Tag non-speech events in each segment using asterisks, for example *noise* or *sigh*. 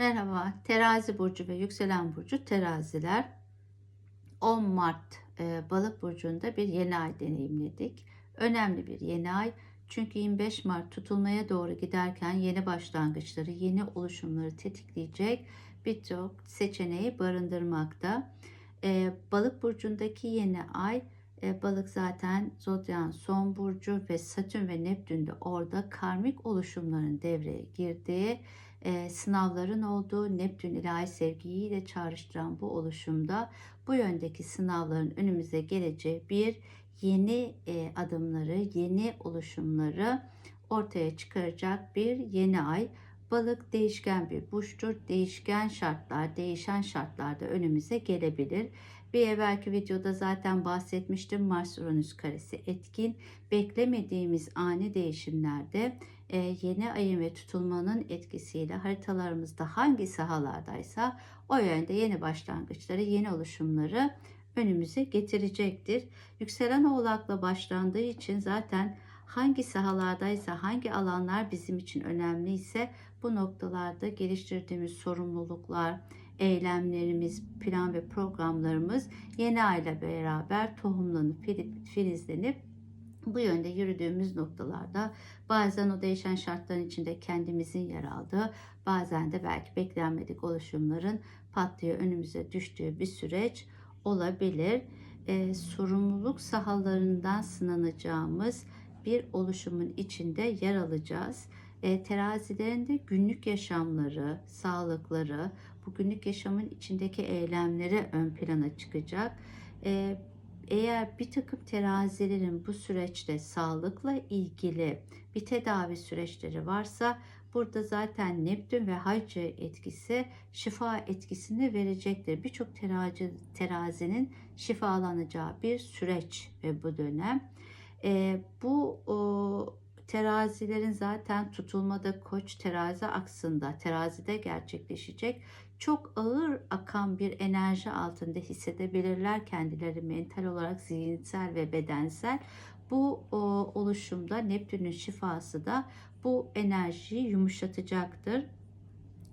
Merhaba, terazi burcu ve yükselen burcu teraziler. 10 Mart e, balık burcunda bir yeni ay deneyimledik. Önemli bir yeni ay. Çünkü 25 Mart tutulmaya doğru giderken yeni başlangıçları, yeni oluşumları tetikleyecek birçok seçeneği barındırmakta. E, balık burcundaki yeni ay, e, balık zaten zodyan son burcu ve Satürn ve Neptün de orada karmik oluşumların devreye girdiği e, sınavların olduğu Neptün ilahi sevgiyi de çağrıştıran bu oluşumda bu yöndeki sınavların önümüze geleceği bir yeni e, adımları, yeni oluşumları ortaya çıkaracak bir yeni ay. Balık değişken bir burçtur. Değişken şartlar, değişen şartlarda önümüze gelebilir. Bir evvelki videoda zaten bahsetmiştim. Mars Uranüs karesi etkin. Beklemediğimiz ani değişimlerde yeni ayın ve tutulmanın etkisiyle haritalarımızda hangi sahalardaysa o yönde yeni başlangıçları, yeni oluşumları önümüze getirecektir. Yükselen oğlakla başlandığı için zaten hangi sahalardaysa, hangi alanlar bizim için önemliyse bu noktalarda geliştirdiğimiz sorumluluklar, eylemlerimiz, plan ve programlarımız yeni ayla beraber tohumlanıp, filizlenip bu yönde yürüdüğümüz noktalarda bazen o değişen şartların içinde kendimizin yer aldığı, bazen de belki beklenmedik oluşumların patlıyor önümüze düştüğü bir süreç olabilir. Ee, sorumluluk sahalarından sınanacağımız bir oluşumun içinde yer alacağız. E, terazilerin de günlük yaşamları, sağlıkları, bu günlük yaşamın içindeki eylemleri ön plana çıkacak. E, eğer bir takım terazilerin bu süreçte sağlıkla ilgili bir tedavi süreçleri varsa burada zaten Neptün ve Haycı etkisi şifa etkisini verecektir. Birçok terazi, terazinin şifalanacağı bir süreç ve bu dönem. E, bu o, terazilerin zaten tutulmada koç terazi aksında terazide gerçekleşecek çok ağır akan bir enerji altında hissedebilirler kendileri mental olarak zihinsel ve bedensel. Bu o, oluşumda Neptün'ün şifası da bu enerjiyi yumuşatacaktır.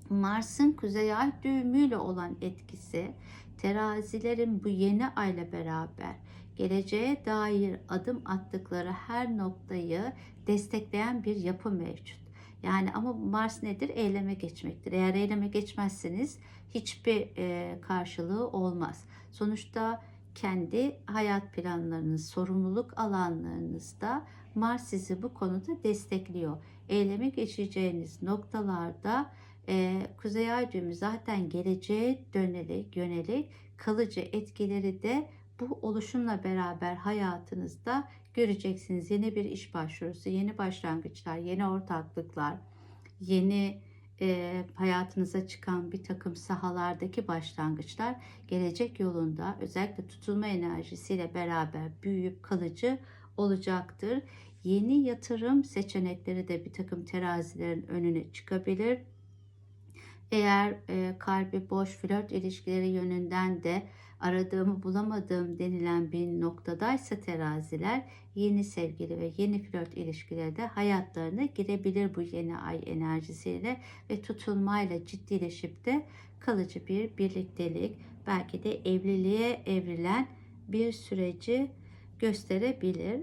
Mars'ın kuzey ay düğümüyle olan etkisi terazilerin bu yeni ayla beraber geleceğe dair adım attıkları her noktayı destekleyen bir yapı mevcut. Yani ama Mars nedir? Eyleme geçmektir. Eğer eyleme geçmezseniz hiçbir e, karşılığı olmaz. Sonuçta kendi hayat planlarınız, sorumluluk alanlarınızda Mars sizi bu konuda destekliyor. Eyleme geçeceğiniz noktalarda e, Kuzey Ay düğümü zaten geleceğe dönelik, yönelik kalıcı etkileri de bu oluşumla beraber hayatınızda göreceksiniz. Yeni bir iş başvurusu, yeni başlangıçlar, yeni ortaklıklar, yeni e, hayatınıza çıkan bir takım sahalardaki başlangıçlar gelecek yolunda özellikle tutulma enerjisiyle beraber büyüyüp kalıcı olacaktır. Yeni yatırım seçenekleri de bir takım terazilerin önüne çıkabilir. Eğer e, kalbi boş flört ilişkileri yönünden de aradığımı bulamadığım denilen bir noktadaysa teraziler yeni sevgili ve yeni flört ilişkilerde hayatlarına girebilir bu yeni ay enerjisiyle ve tutulmayla ciddileşip de kalıcı bir birliktelik belki de evliliğe evrilen bir süreci gösterebilir.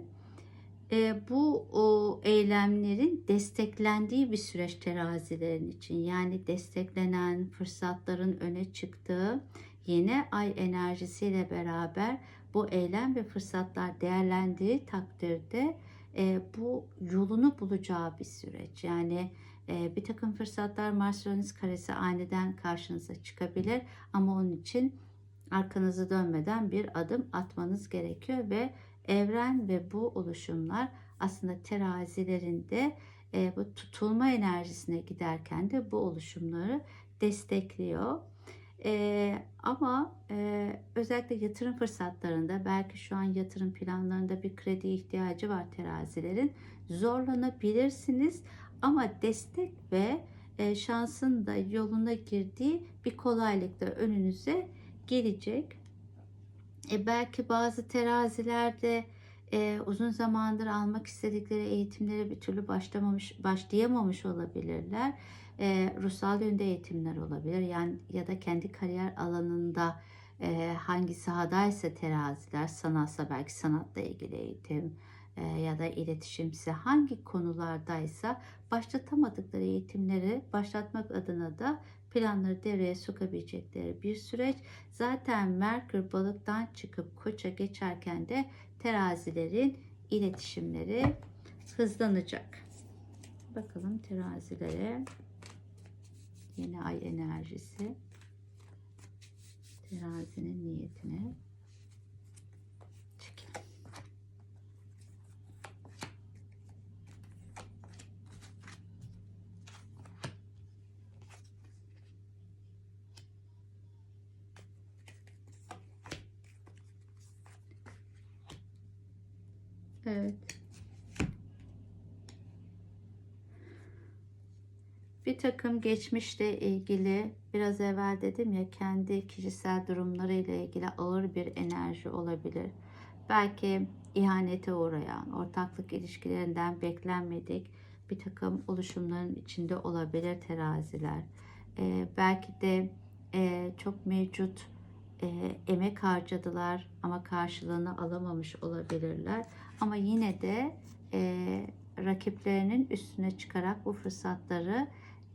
E, bu o, eylemlerin desteklendiği bir süreç terazilerin için yani desteklenen fırsatların öne çıktığı yeni ay enerjisiyle beraber bu eylem ve fırsatlar değerlendiği takdirde e, bu yolunu bulacağı bir süreç. Yani e, bir takım fırsatlar Mars Uranüs karesi aniden karşınıza çıkabilir ama onun için arkanızı dönmeden bir adım atmanız gerekiyor ve evren ve bu oluşumlar aslında terazilerinde e, bu tutulma enerjisine giderken de bu oluşumları destekliyor. E, ama e, özellikle yatırım fırsatlarında belki şu an yatırım planlarında bir kredi ihtiyacı var terazilerin. Zorlanabilirsiniz ama destek ve e, şansın da yoluna girdiği bir kolaylık da önünüze gelecek. E, belki bazı terazilerde e, uzun zamandır almak istedikleri eğitimlere bir türlü başlamamış, başlayamamış olabilirler e, ruhsal yönde eğitimler olabilir. Yani ya da kendi kariyer alanında e, hangi sahadaysa teraziler, sanatsa belki sanatla ilgili eğitim e, ya da iletişimse hangi konulardaysa başlatamadıkları eğitimleri başlatmak adına da planları devreye sokabilecekleri bir süreç. Zaten Merkür balıktan çıkıp koça geçerken de terazilerin iletişimleri hızlanacak. Bakalım terazilere yeni ay enerjisi terazinin niyetine Evet. Bir takım geçmişle ilgili biraz evvel dedim ya kendi kişisel durumlarıyla ilgili ağır bir enerji olabilir. Belki ihanete uğrayan, ortaklık ilişkilerinden beklenmedik bir takım oluşumların içinde olabilir teraziler. Ee, belki de e, çok mevcut e, emek harcadılar ama karşılığını alamamış olabilirler. Ama yine de e, rakiplerinin üstüne çıkarak bu fırsatları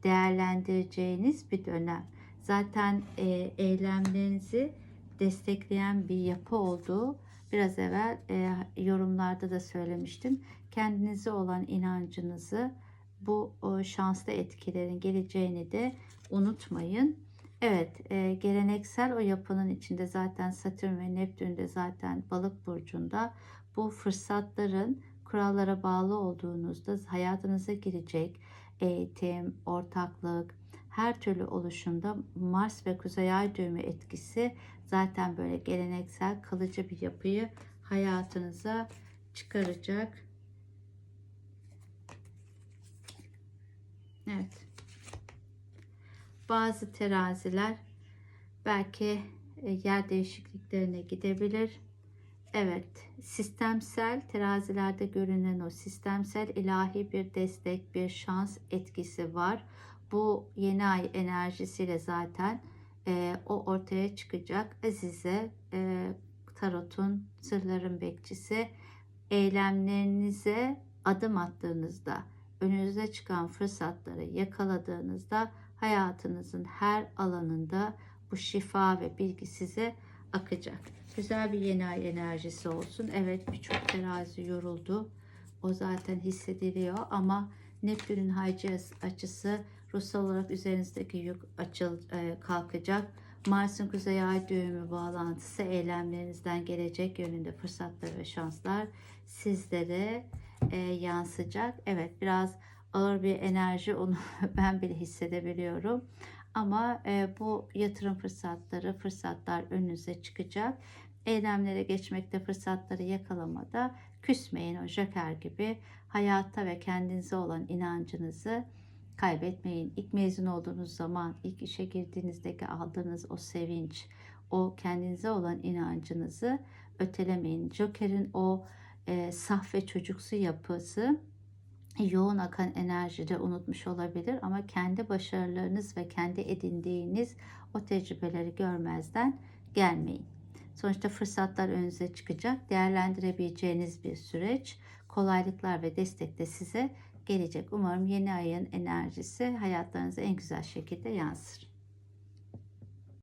değerlendireceğiniz bir dönem. Zaten e, eylemlerinizi destekleyen bir yapı olduğu biraz evvel e, yorumlarda da söylemiştim. Kendinize olan inancınızı bu o şanslı etkilerin geleceğini de unutmayın. Evet, e, geleneksel o yapının içinde zaten Satürn ve Neptün de zaten balık burcunda bu fırsatların kurallara bağlı olduğunuzda hayatınıza girecek eğitim, ortaklık, her türlü oluşumda Mars ve Kuzey Ay düğümü etkisi zaten böyle geleneksel kalıcı bir yapıyı hayatınıza çıkaracak. Evet. Bazı teraziler belki e, yer değişikliklerine gidebilir. Evet, sistemsel terazilerde görünen o sistemsel ilahi bir destek, bir şans etkisi var. Bu yeni ay enerjisiyle zaten e, o ortaya çıkacak. Azize, e, Tarot'un sırların bekçisi, eylemlerinize adım attığınızda, önünüze çıkan fırsatları yakaladığınızda hayatınızın her alanında bu şifa ve bilgi size akacak. Güzel bir yeni ay enerjisi olsun. Evet birçok terazi yoruldu. O zaten hissediliyor ama Neptün'ün haycı açısı ruhsal olarak üzerinizdeki yük açıl e, kalkacak. Mars'ın kuzey ay düğümü bağlantısı eylemlerinizden gelecek yönünde fırsatlar ve şanslar sizlere e, yansıyacak. Evet biraz ağır bir enerji onu *laughs* ben bile hissedebiliyorum. Ama e, bu yatırım fırsatları, fırsatlar önünüze çıkacak. Eylemlere geçmekte, fırsatları yakalamada küsmeyin o joker gibi. Hayatta ve kendinize olan inancınızı kaybetmeyin. İlk mezun olduğunuz zaman, ilk işe girdiğinizdeki aldığınız o sevinç, o kendinize olan inancınızı ötelemeyin. Joker'in o e, saf ve çocuksu yapısı yoğun akan enerjide unutmuş olabilir ama kendi başarılarınız ve kendi edindiğiniz o tecrübeleri görmezden gelmeyin. Sonuçta fırsatlar önünüze çıkacak. Değerlendirebileceğiniz bir süreç. Kolaylıklar ve destek de size gelecek. Umarım yeni ayın enerjisi hayatlarınıza en güzel şekilde yansır.